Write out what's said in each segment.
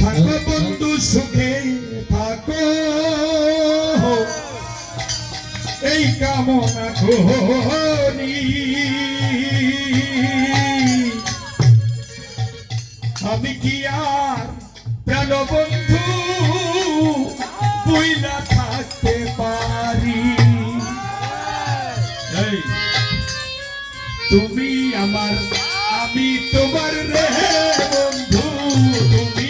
থাকো বন্ধু সুখে থাকো। এই কামনা করি আমি কি আর বন্ধু? থাকতে পারি। তুমি আমার, আমি তোমার রে বন্ধু। তুমি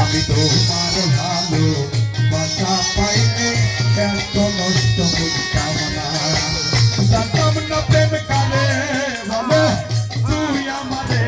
আমি তোমার ভালো বাসা পাইলে এত নষ্ট করতাম না জানতাম না প্রেম কালে ভালো তুই আমারে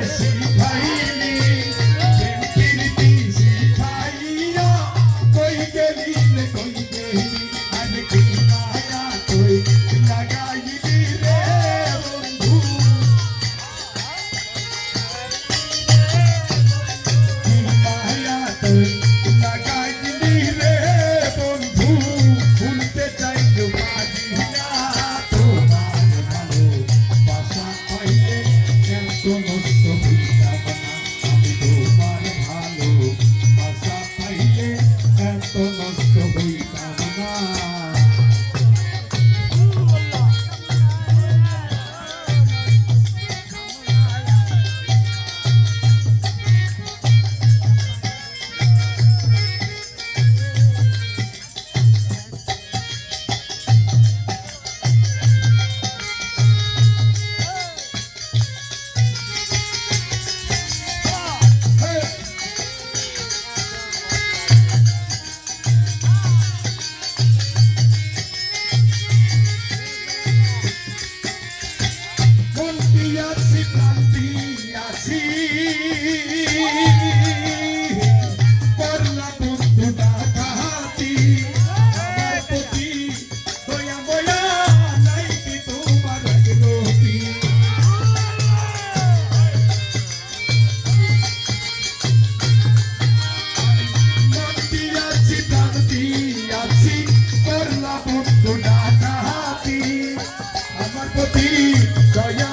আসিয়াছি প্রান্তি আসি করলা বন্ধু ডাকাতি আমার প্রতি দয়া বয়া নাই কি তোমার গ্রহী মন্দিরাছি প্রান্তি আছি করলা বন্ধু ডাকাতি আমার প্রতি দয়া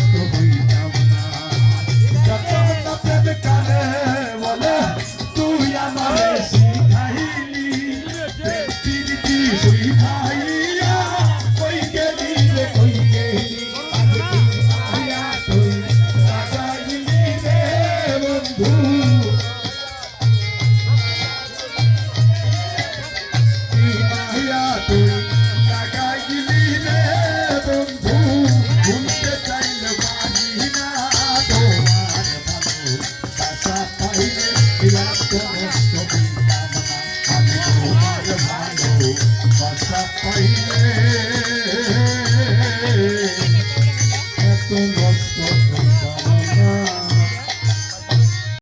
Ooh. Bye.